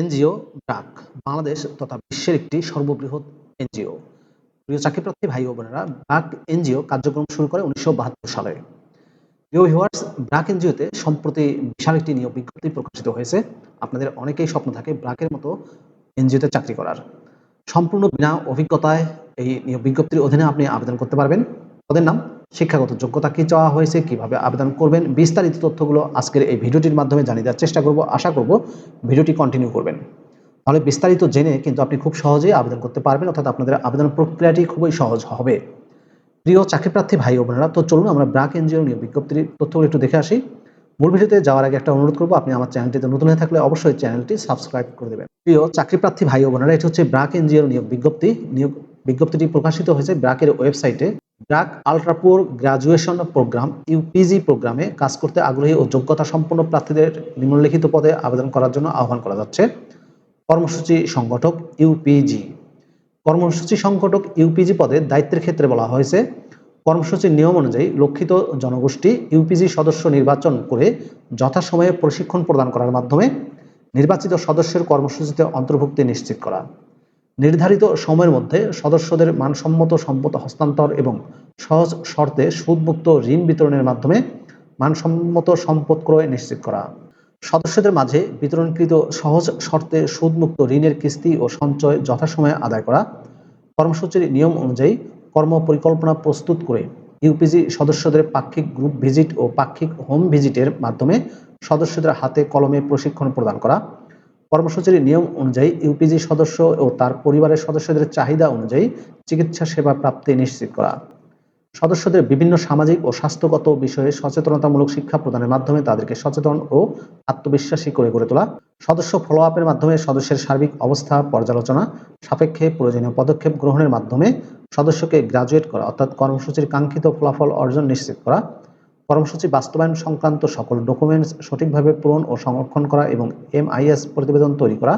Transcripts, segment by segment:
NGO BRAC Bangladesh তথা বিশ্বের একটি সর্ববৃহৎ এনজিও। প্রিয় চাকরিপ্রার্থী ভাই ও বোনেরা ব্রাক এনজিও কার্যক্রম শুরু করে উনিশশো বাহাত্তর সালে। প্রিয় ভিউয়ার্স ব্রাক এনজিওতে সম্প্রতি বিশাল একটি নিয়োগ বিজ্ঞপ্তি প্রকাশিত হয়েছে। আপনাদের অনেকেই স্বপ্ন থাকে ব্রাকের মতো এনজিওতে চাকরি করার। সম্পূর্ণ বিনা অভিজ্ঞতায় এই নিয়োগ বিজ্ঞপ্তির অধীনে আপনি আবেদন করতে পারবেন। পদের নাম শিক্ষাগত যোগ্যতা কি চাওয়া হয়েছে, কীভাবে আবেদন করবেন, বিস্তারিত তথ্যগুলো আজকের এই ভিডিওটির মাধ্যমে জানিয়ে দেওয়ার চেষ্টা করব। আশা করব ভিডিওটি কন্টিনিউ করবেন। তাহলে বিস্তারিত জেনে কিন্তু আপনি খুব সহজেই আবেদন করতে পারবেন, অর্থাৎ আপনাদের আবেদন প্রক্রিয়াটি খুবই সহজ হবে। প্রিয় চাকরিপ্রার্থী ভাই ও বোনেরা, তো চলুন আমরা ব্রাক এনজিও নিয়োগ বিজ্ঞপ্তির তথ্যগুলো একটু দেখে আসি। মূল ভিডিওতে যাওয়ার আগে একটা অনুরোধ করব, আপনি আমার চ্যানেলটিতে নতুন হয়ে থাকলে অবশ্যই চ্যানেলটি সাবস্ক্রাইব করে দেবেন। প্রিয় চাকরিপ্রার্থী ভাই বোনেরা, এটি হচ্ছে ব্রাক এনজিওর নিয়োগ বিজ্ঞপ্তি। নিয়োগ বিজ্ঞপ্তিটি প্রকাশিত হয়েছে ব্রাকের ওয়েবসাইটে। BRAC ultra poor graduation programme UPG প্রোগ্রামে কাজ করতে আগ্রহী ও যোগ্যতা সম্পন্ন প্রার্থীদের নিম্নলিখিত পদে আবেদন করার জন্য আহ্বান করা যাচ্ছে। কর্মসূচি সংগঠক ইউপিজি কর্মসূচি সংগঠক ইউপিজি পদে দায়িত্বের ক্ষেত্রে বলা হয়েছে কর্মসূচির নিয়ম অনুযায়ী লক্ষিত জনগোষ্ঠী ইউপিজি সদস্য নির্বাচন করে যথাসময়ে প্রশিক্ষণ প্রদান করার মাধ্যমে নির্বাচিত সদস্যের কর্মসূচিতে অন্তর্ভুক্তি নিশ্চিত করা। নির্ধারিত সময়ের মধ্যে সদস্যদের মানসম্মত সম্পদ হস্তান্তর এবং সহজ শর্তে সুদমুক্ত ঋণ বিতরণের মাধ্যমে মানসম্মত সম্পদ ক্রয় নিশ্চিত করা। সদস্যদের মাঝে বিতরণকৃত সহজ শর্তে সুদমুক্ত ঋণের কিস্তি ও সঞ্চয় যথাসময়ে আদায় করা, কর্মসূচির নিয়ম অনুযায়ী কর্ম পরিকল্পনা প্রস্তুত করে ইউপিজি সদস্যদের পাক্ষিক গ্রুপ ভিজিট ও পাক্ষিক হোম ভিজিটের মাধ্যমে সদস্যদের হাতে কলমে প্রশিক্ষণ প্রদান করা কর্মসূচির নিয়ম অনুযায়ী ইউপিজি সদস্য ও তার পরিবারের সদস্যদের চাহিদা অনুযায়ী চিকিৎসা সেবা প্রাপ্তি নিশ্চিত করা। সদস্যদের বিভিন্ন সামাজিক ও স্বাস্থ্যগত বিষয়ে সচেতনতামূলক শিক্ষা প্রদানের মাধ্যমে তাদেরকে সচেতন ও আত্মবিশ্বাসী করে গড়ে তোলা। সদস্য ফলো আপের মাধ্যমে সদস্যের সার্বিক অবস্থা পর্যালোচনা, সাপেক্ষে প্রয়োজনীয় পদক্ষেপ গ্রহণের মাধ্যমে সদস্যকে গ্রাজুয়েট করা, অর্থাৎ কর্মসূচির কাঙ্ক্ষিত ফলাফল অর্জন নিশ্চিত করা। কর্মসূচি বাস্তবায়ন সংক্রান্ত সকল ডকুমেন্টস সঠিকভাবে পূরণ ও সংরক্ষণ করা এবং এমআইএস প্রতিবেদন তৈরি করা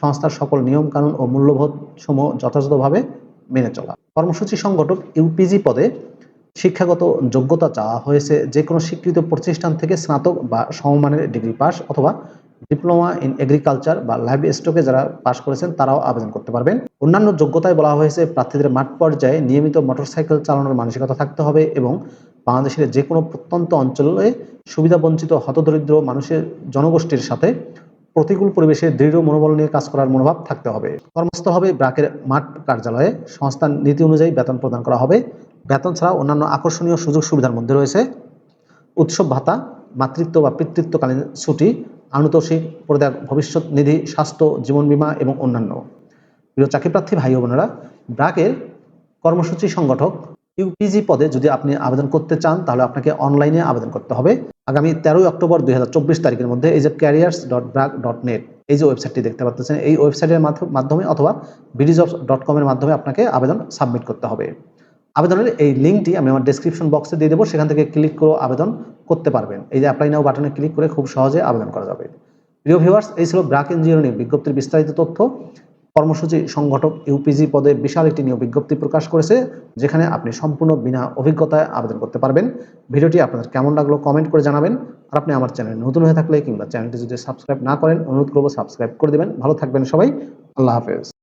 সংস্থার সকল নিয়মকানুন ও মূল্যবোধ সমূহ যথাযথভাবে মেনে চলা। কর্মসূচি সংগঠক ইউপিজি পদে শিক্ষাগত যোগ্যতা চাওয়া হয়েছে যে কোনো স্বীকৃত প্রতিষ্ঠান থেকে স্নাতক বা সমমানের ডিগ্রি পাস অথবা ডিপ্লোমা ইন এগ্রিকালচার বা লাইভ স্টকে যারা পাশ করেছেন তারাও আবেদন করতে পারবেন। অন্যান্য যোগ্যতায় বলা হয়েছে প্রার্থীদের মাঠ পর্যায়ে নিয়মিত মোটরসাইকেল চালানোর মানসিকতা থাকতে হবে এবং বাংলাদেশের যে কোনো প্রত্যন্ত অঞ্চলে সুবিধাবঞ্চিত হতদরিদ্র মানুষের জনগোষ্ঠীর সাথে প্রতিকূল পরিবেশে দৃঢ় মনোবল নিয়ে কাজ করার মনোভাব থাকতে হবে। কর্মস্থ হবে ব্রাকের মাঠ কার্যালয়ে। সংস্থার নীতি অনুযায়ী বেতন প্রদান করা হবে। বেতন ছাড়া অন্যান্য আকর্ষণীয় সুযোগ সুবিধার মধ্যে রয়েছে উৎসব ভাতা, মাতৃত্ব বা পিতৃত্বকালীন ছুটি, আনুতোষিক পরিত্যাগ ভবিষ্যৎ নিধি, স্বাস্থ্য, জীবন বীমা এবং অন্যান্য। প্রিয় চাকরিপ্রার্থী ভাই বোনেরা ব্রাকের কর্মসূচি সংগঠক ইউপিজি পদে যদি আপনি আবেদন করতে চান, তাহলে আপনাকে অনলাইনে আবেদন করতে হবে। আগামী তেরোই অক্টোবর দুই তারিখের মধ্যে এই যে careers dot BRAC dot net এই যে ওয়েবসাইটটি দেখতে পাচ্ছেন, এই ওয়েবসাইটের মাধ্যমে অথবা বিডিজবস ডট কমের মাধ্যমে আপনাকে আবেদন সাবমিট করতে হবে। আবেদনের এই লিঙ্কটি আমি আমার ডেসক্রিপশন বক্সে দিয়ে দেবো, সেখান থেকে ক্লিক করে আবেদন করতে পারবেন। এই যে অ্যাপ্লাই নাও বাটনে ক্লিক করে খুব সহজে আবেদন করা যাবে। প্রিয় ভিউয়ার্স এই ছিল ব্রাক ইঞ্জিনিয়ারিং বিজ্ঞপ্তির বিস্তারিত তথ্য। কর্মসূচি সংগঠক ইউপিজি পদে বিশাল একটি নিয়োগ বিজ্ঞপ্তি প্রকাশ করেছে, যেখানে আপনি সম্পূর্ণ বিনা অভিজ্ঞতায় আবেদন করতে পারবেন। ভিডিওটি আপনাদের কেমন লাগল কমেন্ট করে জানাবেন। আর আপনি আমার চ্যানেল নতুন হয়ে থাকলে কিংবা চ্যানেলটি যদি সাবস্ক্রাইব না করেন, অনুরোধ করব সাবস্ক্রাইব করে দেবেন। ভালো থাকবেন সবাই। আল্লাহ হাফেজ।